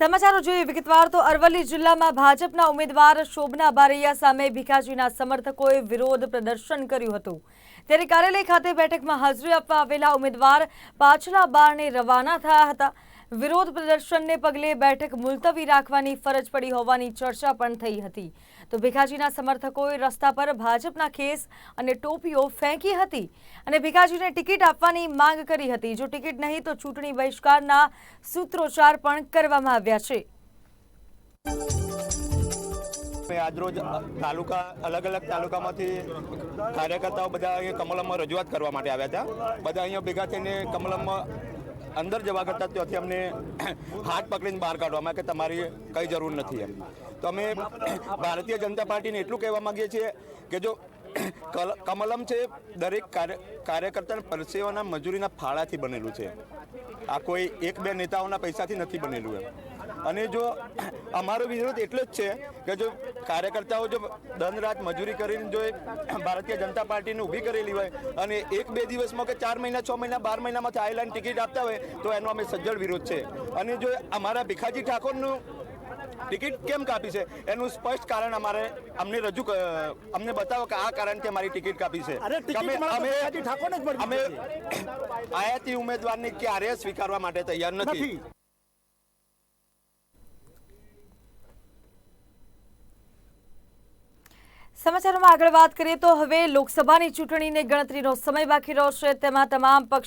સમાચારો જોઈએ વિગતવાર તો અરવલ્લી જિલ્લામાં ભાજપના ઉમેદવાર શોભના બારૈયા સામે ભીખાજીના સમર્થકોએ વિરોધ પ્રદર્શન કર્યું હતું. ત્યારે કાર્યાલય ખાતે બેઠકમાં હાજરી આપવા આવેલા ઉમેદવાર પાછલા બારને રવાના થયા હતા. વિરોધ પ્રદર્શનને પગલે બેઠક મુલતવી રાખવાની ફરજ પડી હોવાની ચર્ચા પણ થઈ હતી. તો ભીખાજીના સમર્થકોએ રસ્તા પર ભાજપના ખેસ અને ટોપીઓ ફેંકી હતી અને ભીખાજીને ટિકિટ આપવાની માંગ કરી હતી. જો ટિકિટ નહીં, તો ચૂંટણી બહિષ્કારના સૂત્રોચ્ચાર પણ કરવામાં આવ્યા છે. આજરોજ તાલુકા, અલગ અલગ તાલુકામાંથી કાર્યકર્તાઓ બધા અહીંયા કમલમમાં રજૂઆત કરવા માટે આવ્યા હતા. બધા અહીંયા ભેગા થઈને કમલમમાં અંદર જવા કરતાં ત્યાંથી અમને હાથ પકડીને બહાર કાઢવામાં કે તમારી કઈ જરૂર નથી એમ. તો અમે ભારતીય જનતા પાર્ટીને એટલું કહેવા માગીએ છીએ કે જો કમલમ છે દરેક કાર્ય, કાર્યકર્તાના પરસેવાના મજૂરીના ફાળાથી બનેલું છે. આ કોઈ એક બે નેતાઓના પૈસાથી નથી બનેલું એમ. અને જો અમારો વિરોધ એટલો જ છે કે જો કાર્યકર્તાઓ જો દન રાત મજૂરી કરીને જો એ ભારતીય જનતા પાર્ટીને ઊભી કરેલી હોય અને એક બે દિવસમાં કે ચાર મહિના, છ મહિના, બાર મહિનામાં આઈલાઈન ટિકિટ આપતા હોય તો એનો અમે સજ્જડ વિરોધ છે. અને જો અમારા ભીખાજી ઠાકોરનું ટિકિટ કેમ કાપી છે? એનું સ્પષ્ટ કારણ અમારે અમને રજૂ અમને બતાવો કે આ કારણથી અમારી ટિકિટ કાપી છે. અમે આયાતી ઉમેદવારને ક્યારેય સ્વીકારવા માટે તૈયાર નથી. નથી. સમાચારોમાં આગળ વાત કરીએ તો હવે લોકસભાની ચૂંટણીને ગણતરીનો સમય બાકી રહ્યો છે. તેમાં તમામ પક્ષ